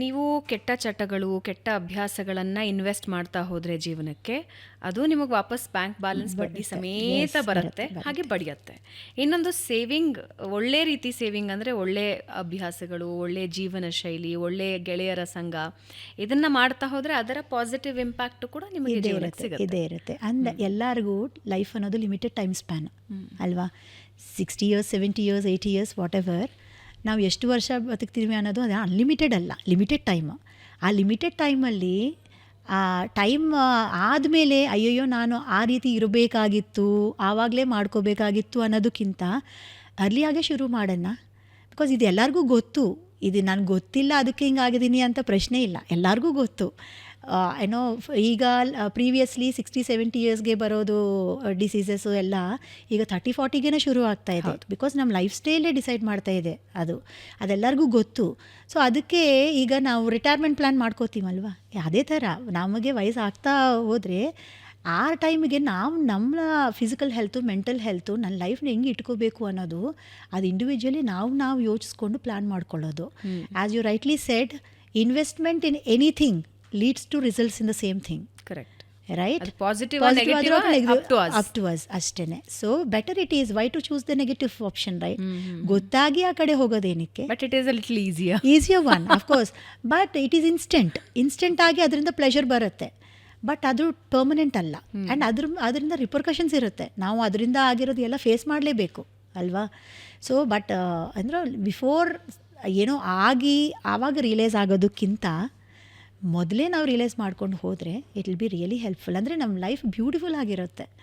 ನೀವು ಕೆಟ್ಟ ಚಟಗಳು ಕೆಟ್ಟ ಅಭ್ಯಾಸಗಳನ್ನು ಇನ್ವೆಸ್ಟ್ ಮಾಡ್ತಾ ಹೋದರೆ ಜೀವನಕ್ಕೆ ಅದು ನಿಮಗೆ ವಾಪಸ್ ಬ್ಯಾಂಕ್ ಬ್ಯಾಲೆನ್ಸ್ ಬಡ್ಡಿ ಸಮೇತ ಬರುತ್ತೆ ಹಾಗೆ ಬಡಿಯತ್ತೆ. ಇನ್ನೊಂದು ಸೇವಿಂಗ್ ಒಳ್ಳೆ ರೀತಿ ಸೇವಿಂಗ್ ಅಂದರೆ ಒಳ್ಳೆ ಅಭ್ಯಾಸಗಳು ಒಳ್ಳೆ ಜೀವನ ಶೈಲಿ ಒಳ್ಳೆ ಗೆಳೆಯರ ಸಂಘ ಇದನ್ನ ಮಾಡ್ತಾ ಹೋದರೆ ಅದರ ಪಾಸಿಟಿವ್ ಇಂಪ್ಯಾಕ್ಟ್ ಕೂಡ ನಿಮಗೆ ಇದೇ ಇರುತ್ತೆ ಅಂದ ಎಲ್ಲರಿಗೂ ಲೈಫ್ ಅನ್ನೋದು ಲಿಮಿಟೆಡ್ ಟೈಮ್ ಸ್ಪ್ಯಾನ್ ಅಲ್ವಾ? Sixty years seventy years eighty years whatever ನಾವು ಎಷ್ಟು ವರ್ಷ ಬದುಕ್ತೀವಿ ಅನ್ನೋದು ಅದು ಅನ್ಲಿಮಿಟೆಡ್ ಅಲ್ಲ ಲಿಮಿಟೆಡ್ ಟೈಮ್ ಆ ಲಿಮಿಟೆಡ್ ಟೈಮಲ್ಲಿ ಆ ಟೈಮ್ ಆದಮೇಲೆ ಅಯ್ಯಯ್ಯೋ ನಾನು ಆ ರೀತಿ ಇರಬೇಕಾಗಿತ್ತು, ಆವಾಗಲೇ ಮಾಡ್ಕೋಬೇಕಾಗಿತ್ತು ಅನ್ನೋದಕ್ಕಿಂತ ಅರ್ಲಿಯಾಗೇ ಶುರು ಮಾಡೋಣ. ಬಿಕಾಸ್ ಇದು ಎಲ್ಲರಿಗೂ ಗೊತ್ತು. ಇದು ನನಗೆ ಗೊತ್ತಿಲ್ಲ, ಅದಕ್ಕೆ ಹಿಂಗಾಗಿದ್ದೀನಿ ಅಂತ ಪ್ರಶ್ನೆ ಇಲ್ಲ. ಎಲ್ಲರಿಗೂ ಗೊತ್ತು. ಏನೋ ಈಗ ಪ್ರೀವಿಯಸ್ಲಿ ಸಿಕ್ಸ್ಟಿ ಸೆವೆಂಟಿ ಇಯರ್ಸ್ಗೆ ಬರೋದು ಡಿಸೀಸಸ್ಸು ಎಲ್ಲ ಈಗ ತರ್ಟಿ ಫಾರ್ಟಿಗೇನೆ ಶುರು ಆಗ್ತಾ ಇದೆ. ಬಿಕಾಸ್ ನಮ್ಮ ಲೈಫ್ ಸ್ಟೈಲೇ ಡಿಸೈಡ್ ಮಾಡ್ತಾ ಇದೆ ಅದು. ಅದೆಲ್ಲರಿಗೂ ಗೊತ್ತು. ಸೊ ಅದಕ್ಕೆ ಈಗ ನಾವು ರಿಟೈರ್ಮೆಂಟ್ ಪ್ಲ್ಯಾನ್ ಮಾಡ್ಕೋತೀವಲ್ವ? ಅದೇ ಥರ ನಮಗೆ ವಯಸ್ಸಾಗ್ತಾ ಹೋದರೆ ಆ ಟೈಮಿಗೆ ನಾವು ನಮ್ಮ ಫಿಸಿಕಲ್ ಹೆಲ್ತು ಮೆಂಟಲ್ ಹೆಲ್ತು ನನ್ನ ಲೈಫ್ನ ಹೆಂಗೆ ಇಟ್ಕೋಬೇಕು ಅನ್ನೋದು ಅದು ಇಂಡಿವಿಜುವಲಿ ನಾವು ನಾವು ಯೋಚಿಸ್ಕೊಂಡು ಪ್ಲ್ಯಾನ್ ಮಾಡ್ಕೊಳ್ಳೋದು. As you rightly said investment in anything leads to results in the same thing correct right positive positive or negative, up to us. Up to us ಅಷ್ಟೇನೆ. So better it is why to choose the negative option right ಗೊತ್ತಾಗಿ ಆ ಕಡೆ ಹೋಗೋದೇನಕ್ಕೆ? But it is little easier easier one of course but it is instant instant ಆಗಿ ಅದರಿಂದ pleasure ಬರುತ್ತೆ. But ಅದು permanent ಅಲ್ಲ. And ಅದ್ರ ಅದರಿಂದ ರಿಪರ್ಕಷನ್ಸ್ ಇರುತ್ತೆ. ನಾವು ಅದರಿಂದ ಆಗಿರೋದು ಎಲ್ಲ ಫೇಸ್ ಮಾಡಲೇಬೇಕು ಅಲ್ವಾ? ಸೊ ಬಟ್ ಅಂದ್ರೆ ಬಿಫೋರ್ ಏನೋ ಆಗಿ ಆವಾಗ ರಿಯಲೈಸ್ ಆಗೋದಕ್ಕಿಂತ ಮೊದಲೇ ನಾವು ರಿಯಲೈಸ್ ಮಾಡ್ಕೊಂಡು ಹೋದರೆ it will be really helpful ಅಂದರೆ ನಮ್ಮ ಲೈಫ್ ಬ್ಯೂಟಿಫುಲ್ ಆಗಿರುತ್ತೆ.